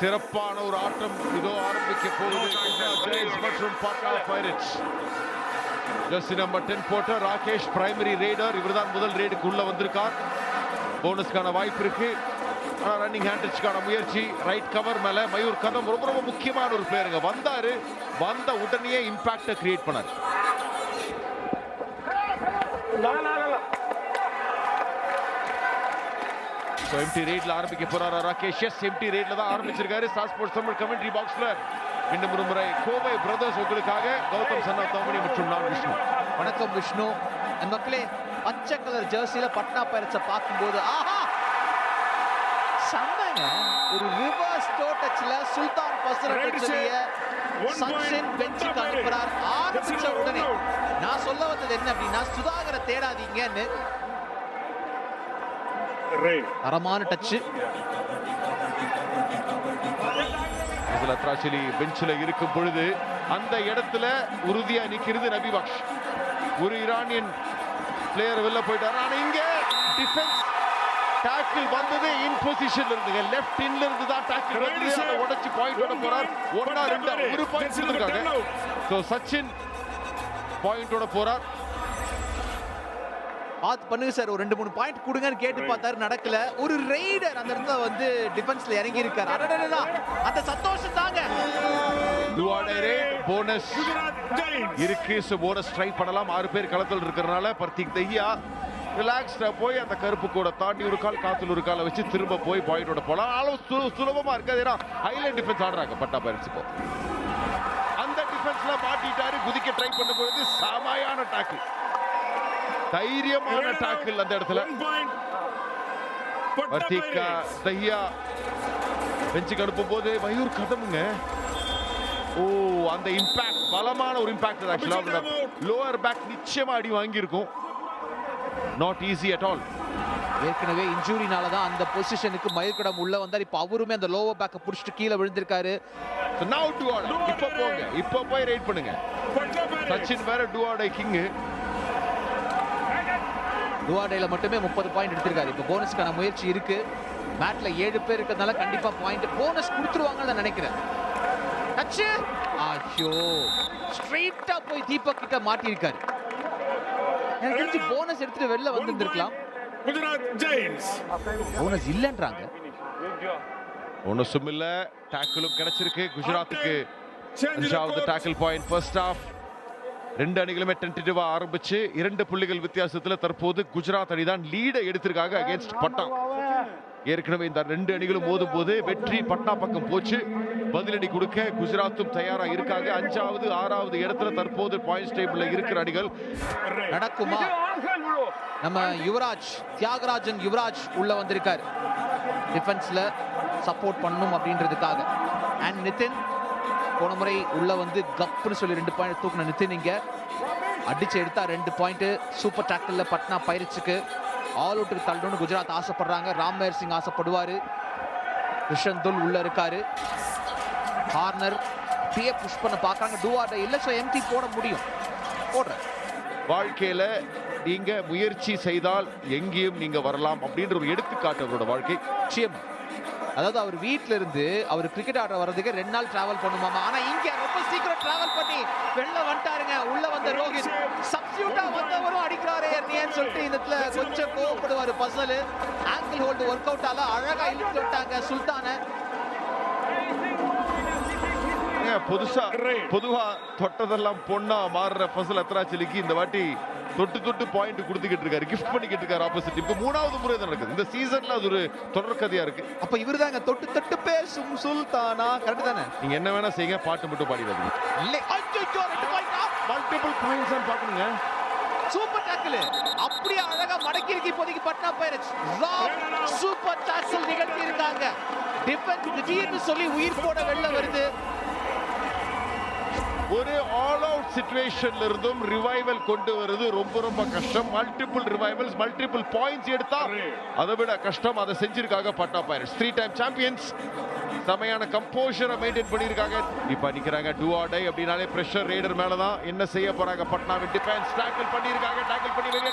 சிறப்பான ஒரு ஆட்டம் இதோ ஆரம்பிக்க போகுது. மற்றும் Patna Pirates jersey number ten போட்ட ராகேஷ் பிரைமரி ரேடர் இவர்தான் முதல் ரேடுக்கு உள்ள வந்திருக்கார். போனஸ்க்கான வாய்ப்பு இருக்கு. ஆனா ரன்னிங் ஹேண்டிச்சுக்கான முயற்சி. ரைட் கவர் மேல மயூர் கதம் ரொம்ப ரொம்ப முக்கியமான ஒரு பிளேயருங்க வந்தாரு. வந்த உடனே இம்பாக்ட கிரியேட் பண்ணார். ஸோ எம்டி ரேட்ல ஆரம்பிக்க போறாரா ராகேஷ்? எஸ் எம்டி ரேட்ல தான் ஆரம்பிச்சிருக்காரு. ஸ்டார் ஸ்போர்ட்ஸ் தமிழ் கமெண்ட்ரி பாக்ஸ்ல மீண்டும் ஒரு முறை கோவை பிரதர்ஸ் உங்களுக்காக கௌதம் சன்னா தோமணி மற்றும் நான் விஷ்ணு. வணக்கம் விஷ்ணு. மக்களே பச்சை கலர் ஜெர்சியில பட்னா பைரட்ஸை பார்க்கும்போது ஆஹா! செம்மங்க. ஒரு ரிவர்ஸ் டோ டச்ல சுல்தான் பசர டச்சிலிய சச்சின் பெஞ்சுக்கு அனுப்புறார். ஆரம்பிச்ச உடனே நான் சொல்ல வந்தது என்ன அப்படின்னா சுதாகரை தேடாதீங்கன்னு தரமான டச்சு இதுல பெஞ்சில் இருக்கும் பொழுது அந்த இடத்துல உறுதியா நிக்கிறது நபி பக்ஷ் ஒரு ஈரானியன் பிளேயர் வெளில போயிட்டாரு. ஆனா இங்க டிஃபென்ஸ் டாக்கிள் வந்தது இன் பொசிஷன்ல இருந்துங்க. லெஃப்ட் இன்ல இருந்து தான் டாக்கிள் வந்தது. அதை உடைச்சு பாயிண்ட் ஓட போறார். ஒன்னா ரெண்டா ஒரு பாயிண்ட் கொடுத்துருக்காங்க. ஸோ சச்சின் பாயிண்டோட போறார். பார்த்து பண்ணுங்க சார். ஒரு ரெண்டு மூணு பாயிண்ட் கொடுங்கன்னு கேட்டு பார்த்தாரு நடக்கல. ஒரு ரைடர் அந்த இடத்துல வந்து டிஃபென்ஸ்ல இறங்கி இருக்காரு அந்த சந்தோஷம் தாங்க. போனஸ் இருக்கு போனஸ் ட்ரை பண்ணலாம். ஆறு பேர் களத்தில் இருக்கிறனால பர்த்திக் தையா ரிலாக்ஸ்டா போய் அந்த கருப்பு கூட தாண்டி ஒரு கால் காத்துல ஒரு காலை வச்சு திரும்ப போய் பாயிண்டோட போலாம். சு- சுலபமா இருக்காது. ஏன்னா ஹைலைன் டிஃபென்ஸ் ஆடுறாங்க. பட்டா பயிற்சி இப்போ அந்த டிஃபென்ஸ்ல மாட்டிட்டாரு. குதிக்க ட்ரை பண்ண பொழுது சமாயான டாக்கிள் தைரியமான டாக்கிள் அந்த இடத்துல. பர்த்திக் தையா பெஞ்சுக்கு அனுப்பும் போது மயூர் கதமுங்க. ஓ அந்த இம்பாக்ட் பலமான ஒரு இம்பாக்ட் ஆக்சுவலா லோவர் பேக் நிச்சயமா அடி வாங்கியிருக்கும். நாட் ஈஸி அட் ஆல் ஏற்கனவே இன்ஜூரினால தான் அந்த பொசிஷனுக்கு மயில்கடம் உள்ள வந்தார். இப்போ அவருமே அந்த லோவர் பேக்கை புடிச்சிட்டு கீழே விழுந்திருக்காரு. நவ் டு ஆர்டர் இப்போ போங்க இப்போ போய் ரைட் பண்ணுங்க. சச்சின் வேற டு ஆர்டர் கிங் டுவாடேல மட்டுமே முப்பது பாயிண்ட் எடுத்திருக்காரு. இப்போ போனஸ்க்கான முயற்சி இருக்கு. மேட்ல ஏழு பேர் இருக்கிறதுனால கண்டிப்பா பாயிண்ட் போனஸ் கொடுத்துருவாங்கன்னு நான் நினைக்கிறேன். டச்சு ஐயோ. ஸ்ட்ரெயிட்டா போய் தீபக் கிட்ட மாட்டியிருக்காரு. எனக்கு தெரிஞ்சு போனஸ் எடுத்துட்டு வெளில வந்திருந்திருக்கலாம். குஜராத் ஜெயின்ஸ். போனஸ் இல்லைன்றாங்க. ஒன்றும் சும்மில்ல டேக்கிளும் கிடைச்சிருக்கு குஜராத்துக்கு. அஞ்சாவது டேக்கிள் பாயிண்ட் ஃபர்ஸ்ட் ஆஃப் ரெண்டு அணிகளுமே டென்டேட்டிவா ஆரம்பிச்சு இரண்டு புள்ளிகள் வித்தியாசத்துல தற்போது குஜராத் அணி தான் லீடை எடுத்திருக்காங்க அகைன்ஸ்ட் பட்டா. ஏற்கனவே இந்த ரெண்டு அணிகளும் மோதும் போது வெற்றி பட்னா பக்கம் போச்சு. பதிலடி கொடுக்க குஜராத்தும் தயாரா இருக்காங்க. அஞ்சாவது ஆறாவது இடத்துல தற்போது பாயிண்ட்ஸ் டேபிள்ல இருக்கிற அணிகள். நடக்குமா? நம்ம யுவராஜ் தியாகராஜன் யுவராஜ் உள்ள வந்திருக்காரு. டிஃபென்ஸ்ல சப்போர்ட் பண்ணும் அப்படின்றதுக்காக. அண்ட் நிதின் போன முறை உள்ள வந்து கப்புன்னு சொல்லி ரெண்டு பாயிண்ட் தூக்குன நிதின் இங்க. அடிச்சு எடுத்தா ரெண்டு பாயிண்ட் சூப்பர் டேக்கிள்ல பட்னா பயிற்சிக்கு ஆல் அவுட்டுக்கு தள்ளணும்னு குஜராத் ஆசைப்படுறாங்க. ராம்மேர் சிங் ஆசைப்படுவாரு. கிருஷன் துல் உள்ள இருக்காரு. கார்னர் பிஏ புஷ் பண்ண பார்க்கறாங்க. டூஆர் இல்ல ஸோ எம்டி போட முடியும். போடுறேன் வாழ்க்கையில நீங்க முயற்சி செய்தால் எங்கேயும் நீங்க வரலாம் அப்படின்ற ஒரு எடுத்துக்காட்டு அவரோட வாழ்க்கை. நிச்சயமா. அதாவது அவர் வீட்ல இருந்து அவர் கிரிக்கெட் ஆட வர்றதுக்கு ரெண்டு நாள் டிராவல் பண்ணுமாமா ஆனா இங்க ரொம்ப சீக்கிரம் டிராவல் பண்ணி வெளில வந்துட்டாருங்க. உள்ள வந்த ரோஹித். சப்ஸ்டியூட்டா வந்தவரும் அடிக்கிறாரே என்னன்னு சொல்லிட்டு இந்த இடத்துல கொஞ்சம் கோவப்படுவாரு Fazel. Ankle hold work out ஆல அழகா இழுத்து விட்டாங்க சுல்தானை. புதுசா பொதுவா தொட்டதெல்லாம் பொண்ணா மாறுற ஃபசல் அத்ராச்சலிக்கு இந்த வாட்டி தொட்டு தொட்டு பாயிண்ட் கொடுத்துக்கிட்டு இருக்காரு. கிஃப்ட் பண்ணிக்கிட்டு இருக்காரு ஆப்போசிட் இப்போ மூணாவது முறை தான் நடக்குது. இந்த சீசன்ல அது ஒரு தொடர் கதையா இருக்கு. அப்ப இவருதாங்க தொட்டு தொட்டு பேசும் சுல்தானா? கரெக்ட் தானே? நீங்க என்ன வேணா செய்யுங்க பாட்டு மட்டும் பாடிடாதீங்க. இல்லை. மல்டிபிள் பாயிண்ட்ஸ் தான் பாக்கணுங்க சூப்பர் டாக்கிள் அப்படியே அழகா மடக்கி இருக்கு. இப்போதைக்கு பட்னா பைரட்ஸ் சூப்பர் டாக்கிள் நிகழ்த்தி இருக்காங்க டிஃபென்ஸ் திடீர்னு சொல்லி உயிர் போட வெளில வருது. ஒரு ஆல் அவுட் சிச்சுவேஷன்ல இருந்தும் ரிவைவல் கொண்டு வருது. ரொம்ப ரொம்ப கஷ்டம். மல்டிபிள் ரிவைவல்ஸ் மல்டிபிள் பாயிண்ட்ஸ் எடுத்தா அதை விட கஷ்டம். அதை செஞ்சிருக்காங்க Patna Pirates three time champions செமையான கம்போஷரை மெயின்டைன் பண்ணியிருக்காங்க. இப்போ நிற்கிறாங்க டூ ஆர் டை அப்படின்னாலே ப்ரெஷர் ரேடர் மேலே தான் என்ன செய்ய போறாங்க? பட்னாவின் டிஃபென்ஸ் டேக்கிள் பண்ணியிருக்காங்க. டேக்கிள் பண்ணி வெளியே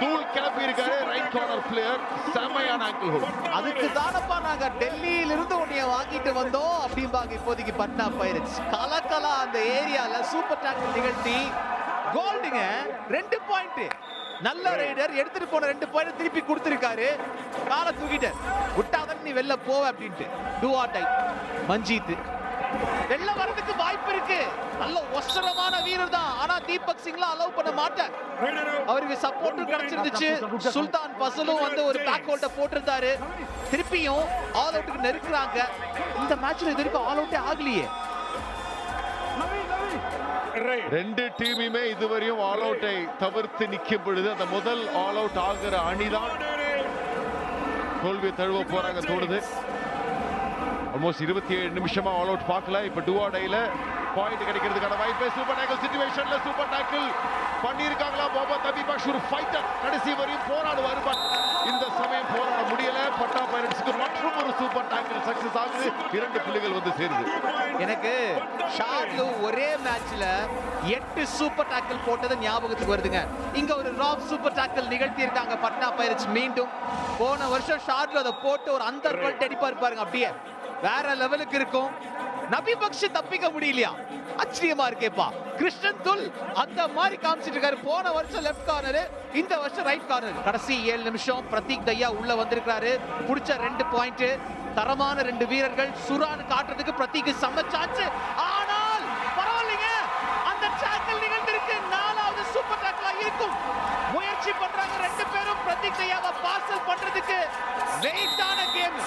தூள் கிளப்பி இருக்காரு ரைட் கார்னர் பிளேயர் செமையான ஆங்கிள் ஹோல் அதுக்கு தானப்பா நாங்க டெல்லியில இருந்து உன்னைய வாங்கிட்டு வந்தோம் அப்படிம்பாங்க இப்போதைக்கு பட்னா பைரட்ஸ். கலக்கலா அந்த ஏரியால சூப்பர் டாக்கிள் நிகழ்த்தி கோல்டுங்க ரெண்டு பாயிண்ட் நல்ல ரைடர் எடுத்துட்டு போன ரெண்டு பாயிண்ட் திருப்பி கொடுத்துருக்காரு. காலை தூக்கிட்டார். விட்டாதான் நீ வெளில போவ அப்படின்ட்டு. டூ ஆர் டை மஞ்சீத் வெளில வரதுக்கு வாய்ப்பு இருக்கு. நல்ல ஒசரமான வீரர் தான். ஆனா தீபக் சிங்லாம் அலோவ் பண்ண மாட்டார் out. அவருக்கு சப்போர்ட்டும் கிடைச்சிருந்துச்சு. சுல்தான் பசலும் வந்து ஒரு பேக் ஹோல்ட போட்டிருந்தாரு. திருப்பியும் ஆல் அவுட்டுக்கு நெருக்குறாங்க. இந்த மேட்ச்ல இது வரைக்கும் ஆல் அவுட்டே ஆகலையே. ரெண்டு டீமுமே இதுவரையும் ஆல் அவுட்டை தவிர்த்து நிக்கும் பொழுது அந்த முதல் ஆல் அவுட் ஆகிற அணிதான் தோல்வியை தழுவ போறாங்க தோணுது. ஆல்மோஸ்ட் இருபத்தி ஏழு நிமிஷமா ஆல் அவுட் பார்க்கல. இப்ப டுவாடையில பாயிண்ட் கிடைக்கிறதுக்கான வாய்ப்பு சூப்பர் டேக்கிள் சிச்சுவேஷன்ல சூப்பர் டேக்கிள் பண்ணியிருக்காங்களா? பாபா தபி பாஷ் ஒரு ஃபைட்டர் கடைசி வரையும் போராடுவார். but இந்த சமயம் போராட முடியல. பட்டா பைரட்ஸ்க்கு மற்றும் ஒரு சூப்பர் டேக்கிள் சக்சஸ் ஆகுது. இரண்டு புள்ளிகள் வந்து சேருது. எனக்கு ஷார்ட்ல ஒரே மேட்ச்ல எட்டு சூப்பர் டேக்கிள் போட்டது ஞாபகத்துக்கு வருதுங்க. இங்க ஒரு ராப் சூப்பர் டேக்கிள் நிகழ்த்தி இருக்காங்க பட்னா பைரட்ஸ் மீண்டும் போன வருஷம் ஷார்ட்ல அதை போட்டு ஒரு அந்த கோல்ட் இருப்பாருங்க அப்படியே. வேற லெவலுக்கு இருக்கும். நபி பக்ஷ தப்பிக்க முடியலையா? ஆச்சரியமா இருக்கேப்பா. கிருஷ்ணன் துல் அந்த மாதிரி காமிச்சிட்டு இருக்காரு. போன வருஷம் லெஃப்ட் கார்னர் இந்த வருஷம் ரைட் கார்னர் கடைசி ஏழு நிமிஷம் பிரதீக் தையா உள்ள வந்திருக்கிறாரு. பிடிச்ச ரெண்டு பாயிண்ட் தரமான ரெண்டு வீரர்கள் சுரான் காட்டுறதுக்கு பிரதீக் செம்ம சான்ஸ் ஆனால் பரவாயில்லைங்க. அந்த டேக்கிள் நிகழ்ந்திருக்கு. நாலாவது சூப்பர் டேக்கிளா இருக்கும். முயற்சி பண்றாங்க ரெண்டு பேரும். பிரதீக் தையாவை பார்சல் பண்றதுக்கு வெயிட்டான கேம்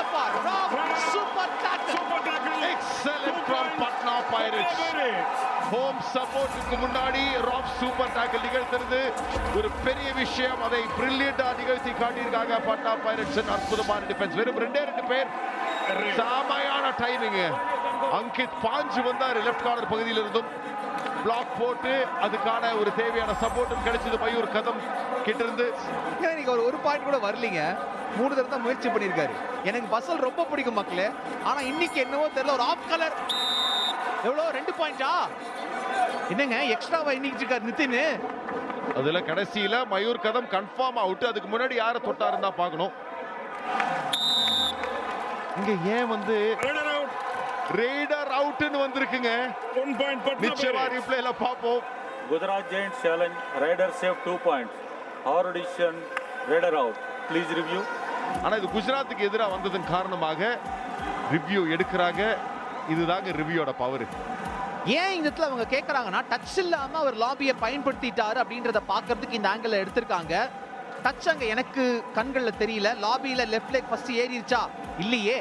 ஆடேங்கப்பா rap super tackle Super tackle. From Patna Pirates Pirates. Home சப்போர்ட்டுக்கு முன்னாடி ராப் சூப்பர் டாக்கிள் நிகழ்த்துறது ஒரு பெரிய விஷயம். அதை பிரில்லியண்டா நிகழ்த்தி காட்டியிருக்காங்க பட்டா பைரட்ஸ் அற்புதமான டிஃபென்ஸ் வெறும் ரெண்டே ரெண்டு பேர். செமையான டைமிங் அங்கித் பாஞ்சு வந்தார் லெஃப்ட் கார்னர் பகுதியில் இருந்தும் பிளாக் போட்டு அதுக்கான ஒரு தேவையான சப்போர்ட்டும் கிடைச்சது. மயூர் கதம் கிட்ட இருந்து இன்னைக்கு ஒரு ஒரு பாயிண்ட் கூட வரலீங்க? மூணு தடவை தான் முயற்சி பண்ணியிருக்காரு. எனக்கு பசல் ரொம்ப பிடிக்கும் மக்களே. ஆனா இன்னைக்கு என்னவோ தெரியல ஒரு ஆஃப் கலர் எவ்வளோ? ரெண்டு பாயிண்டா என்னங்க எக்ஸ்ட்ராவா இன்னைக்கு இருக்காரு நிதின் அதுல கடைசியில மயூர் கதம் கன்ஃபார்ம் அவுட் அதுக்கு முன்னாடி யாரை தொட்டாருன்னு தான் பார்க்கணும். இங்க ஏன் வந்து. ரேடர் அவுட்னு வந்திருக்குங்க point Patna நிச்சயமா. ரிப்ளைல பார்ப்போம் Gujarat Giants challenge, Raider save 2 points. Our decision, Raider out. Please review. ஆனா இது குஜராத்துக்கு எதிராக வந்ததன் காரணமாக ரிவ்யூ எடுக்கிறாங்க இதுதாங்க ரிவ்யூயோட பவர் ஏன் இந்த இடத்துல அவங்க கேட்கறாங்கன்னா டச் இல்லாம அவர் லாபியை பயன்படுத்திட்டாரு அப்படின்றத பார்க்கிறதுக்கு இந்த ஆங்கிள் எடுத்திருக்காங்க டச் அங்க எனக்கு கண்கள்ல தெரியல லாபியில லெஃப்ட் லெக் ஃபர்ஸ்ட் ஏறிடுச்சா இல்லையே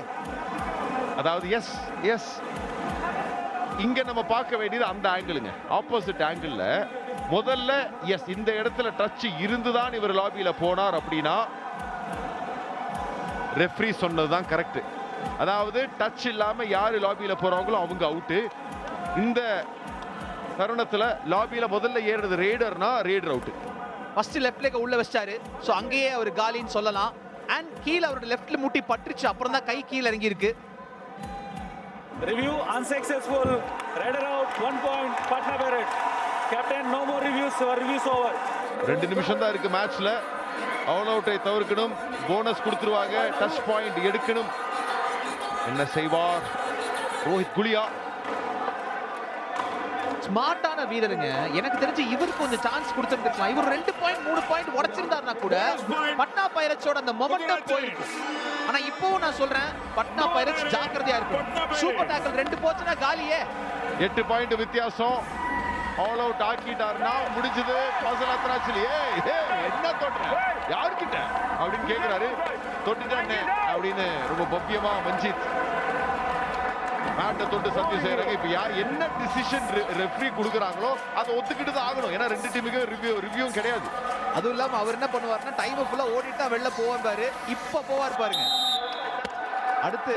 அதாவது எஸ் எஸ் இங்கே நம்ம பார்க்க வேண்டியது அந்த ஆங்கிளுங்க ஆப்போசிட் ஆங்கிளில் முதல்ல எஸ் இந்த இடத்துல டச் இருந்துதான் இவர் லாபியில் போனார் அப்படின்னா ரெஃப்ரி சொன்னது தான் கரெக்ட் அதாவது டச் இல்லாமல் யார் லாபியில் போகிறாங்களோ அவங்க அவுட்டு இந்த தருணத்தில் லாபியில் முதல்ல ஏறுறது ரேடர்னா raider out first left leg உள்ளே வச்சாரு ஸோ அங்கேயே அவர் காலின்னு சொல்லலாம். அண்ட் கீழே அவரோட லெஃப்ட்டில் முட்டி பட்டுருச்சு. அப்புறம் தான் கை கீழே இறங்கியிருக்கு. Review unsuccessful. Raider out, 1 point. Patna Pirates. Captain, no more reviews. Our reviews over. ரெண்டு நிமிஷம் தான் இருக்கு மேட்ச்ல ஆல் அவுட்டை தவிர்க்கணும். போனஸ் கொடுத்துருவாங்க. டச் பாயிண்ட் எடுக்கணும். என்ன செய்வார்? ரோஹித் குலியா. ஸ்மார்ட்டான வீரருங்க. எனக்கு தெரிஞ்சு இவருக்கு கொஞ்சம் சான்ஸ் கொடுத்துருந்துருக்கலாம். இவர் ரெண்டு பாயிண்ட் மூணு பாயிண்ட் உடைச்சிருந்தாருனா கூட பட்னா பைரட்ஸோட அந்த மொமெண்டம் போயிருக்கு ஆனா இப்போவும் நான் சொல்றேன் பட்னா பைரட்ஸ் ஜாக்கிரதையா இருக்கும் சூப்பர் டாக்கல் ரெண்டு போச்சுன்னா காலியே. எட்டு பாயிண்ட் வித்தியாசம். ஆல் அவுட் ஆக்கிட்டாருன்னா முடிஞ்சது. பசல் அத்ராச்சில் ஏ என்ன தொட்டுற? யாருக்கிட்ட அப்படின்னு கேக்குறாரு. தொட்டுட்டானே அப்படின்னு ரொம்ப பவ்யமா மஞ்சித். மேட்டை தொட்டு சத்திய செய்யறாங்க. இப்ப யார் என்ன டிசிஷன் ரெஃப்ரி கொடுக்குறாங்களோ அதை ஒத்துக்கிட்டு தான் ஆகணும். ஏன்னா ரெண்டு டீமுக்கு ரிவ்யூ ரிவ்யூவும் கிடையாது. அதுவும் இல்லாம அவர் என்ன பண்ணுவாருன்னா டைம் ஃபுல்லா ஓடிட்டு தான் வெளில போவார் பாரு. இப்ப போவார் பாருங்க. அடுத்து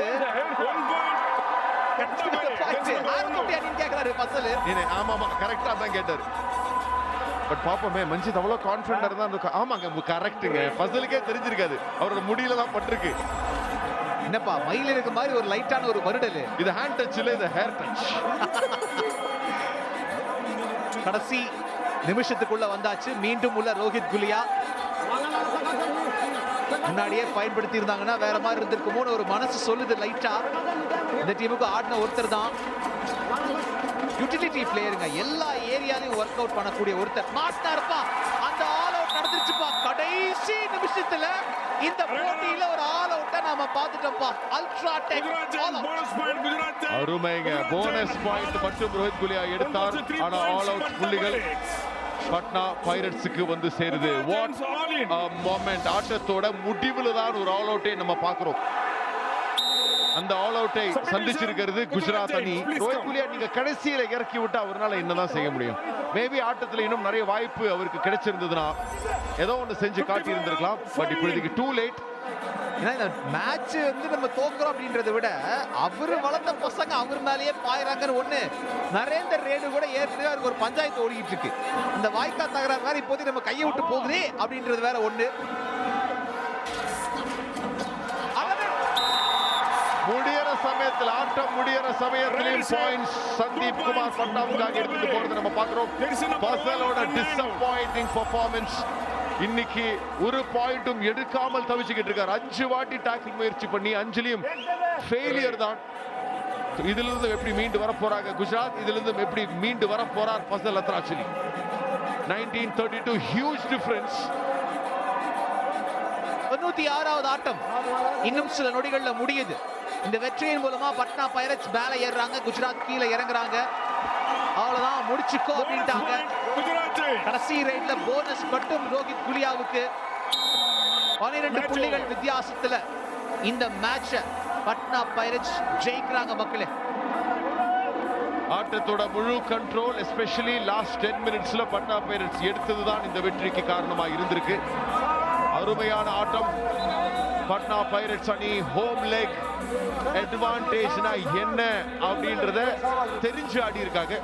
பட் பாப்போமே மஞ்சித் அவ்வளவு கான்பிடண்டா இருந்தா அந்த ஆமாங்க கரெக்ட்டுங்க பசலுக்கே தெரிஞ்சிருக்காது. அவரோட முடியல தான் பட்டிருக்கு. என்னப்பா மயில் இருக்க மாதிரி ஒரு லைட்டான ஒரு வருடல். இது ஹேண்ட் டச் இல்ல இது ஹேர் டச் கடைசி நிமிஷத்துக்குள்ள வந்தாச்சு. மீண்டும் உள்ள ரோஹித் குலியா. முன்னாடியே பயன்படுத்தி இருந்தாங்கன்னா வேற மாதிரி இருந்திருக்குமோன்னு ஒரு மனசு சொல்லுது லைட்டா. இந்த டீமுக்கு ஆடின ஒருத்தர் தான். யூட்டிலிட்டி பிளேயருங்க எல்லா ஏரியாலையும் ஒர்க் அவுட் பண்ணக்கூடிய ஒருத்தர். மாஸ்டா இருப்பா. அந்த ஆல் அவுட் நடந்துருச்சுப்பா. கடைசி நிமிஷத்துல இந்த போட்டியில ஒரு ஆல் அவுட்டை நாம பார்த்துட்டோம்ப்பா. Ultra tech. அருமைங்க. போனஸ் பாயிண்ட் மட்டும் ரோஹித் குலியா எடுத்தார். ஆனா ஆல் அவுட் புள்ளிகள். பட்னா பைரட்ஸுக்கு வந்து சேருது. வாட். மொமெண்ட் ஆட்டத்தோட முடிவுல தான் ஒரு ஆல் அவுட்டை நம்ம பார்க்கிறோம். அந்த ஆல் அவுட்டை சந்திச்சிருக்கிறது குஜராத் அணி. ரோஹித் குலியா நீங்க கடைசியில இறக்கி விட்டு அவரால் என்னதான் செய்ய முடியும்? மேபி ஆட்டத்துல இன்னும் நிறைய வாய்ப்பு அவருக்கு கிடைச்சிருந்ததுன்னா ஏதோ ஒன்று செஞ்சு காட்டி இருந்திருக்கலாம் பட் இப்பொழுதுக்கு டூ லேட் ஏன்னா இந்த மேட்ச் வந்து நம்ம தோக்குறோம் அப்படின்றத விட அவரு வளர்ந்த பசங்க அவர் மேலேயே பாயிறாங்கன்னு ஒண்ணு நரேந்தர் ரேணு கூட ஏற்கனவே அவருக்கு ஒரு பஞ்சாயத்து ஓடிக்கிட்டு இருக்கு. இந்த வாய்க்கா தகராறு வேற இப்போதைக்கு நம்ம கையை விட்டு போகுதே அப்படின்றது வேற ஒண்ணு. அதாவது முடியற சமயத்தில் ஆட்டம் முடியற சமயத்திலையும் பாயிண்ட்ஸ் சந்தீப் குமார் பட்டாவுக்காக எடுத்துட்டு போறது நம்ம பார்க்கிறோம். பசலோட டிசப்பாயிண்டிங் பெர்ஃபார்மன்ஸ் இன்னைக்கு ஒரு பாயிண்ட்டும் எடுக்காமல் தவிச்சுக்கிட்டு இருக்காரு. அஞ்சு வாட்டி டாக்கிள் முயற்சி பண்ணி அஞ்சலியும் ஃபெயிலியர் தான். இதுல இருந்து எப்படி மீண்டு வர போறாங்க குஜராத்? இதிலிருந்து எப்படி மீண்டு வர போறார் Fazel Atrachali nineteen thirty two huge difference தொண்ணூத்தி ஆறாவது ஆட்டம். இன்னும் சில நொடிகள்ல முடியுது. இந்த வெற்றியின் மூலமா பட்னா பைரட்ஸ் மேல ஏறுறாங்க. குஜராத் கீழே இறங்குறாங்க. அவ்வளவுதான் முடிச்சுக்கோ அப்படின்ட்டாங்க. கடைசி ரைட்ல போனஸ் மட்டும் ரோஹித் குலியாவுக்கு. பன்னிரெண்டு Match புள்ளிகள். வித்தியாசத்துல இந்த மேட்ச பட்னா பைரட்ஸ் ஜெயிக்கிறாங்க மக்களே. ஆட்டத்தோட முழு கண்ட்ரோல் எஸ்பெஷலி லாஸ்ட் டென் மினிட்ஸ்ல பட்னா பைரட்ஸ் எடுத்ததுதான் இந்த வெற்றிக்கு காரணமா இருந்திருக்கு. அருமையான ஆட்டம். பட்னா பைரட்ஸ் அணி ஹோம் லெக் அட்வான்டேஜ்னா என்ன அப்படின்றத தெரிஞ்சு ஆடி இருக்காங்க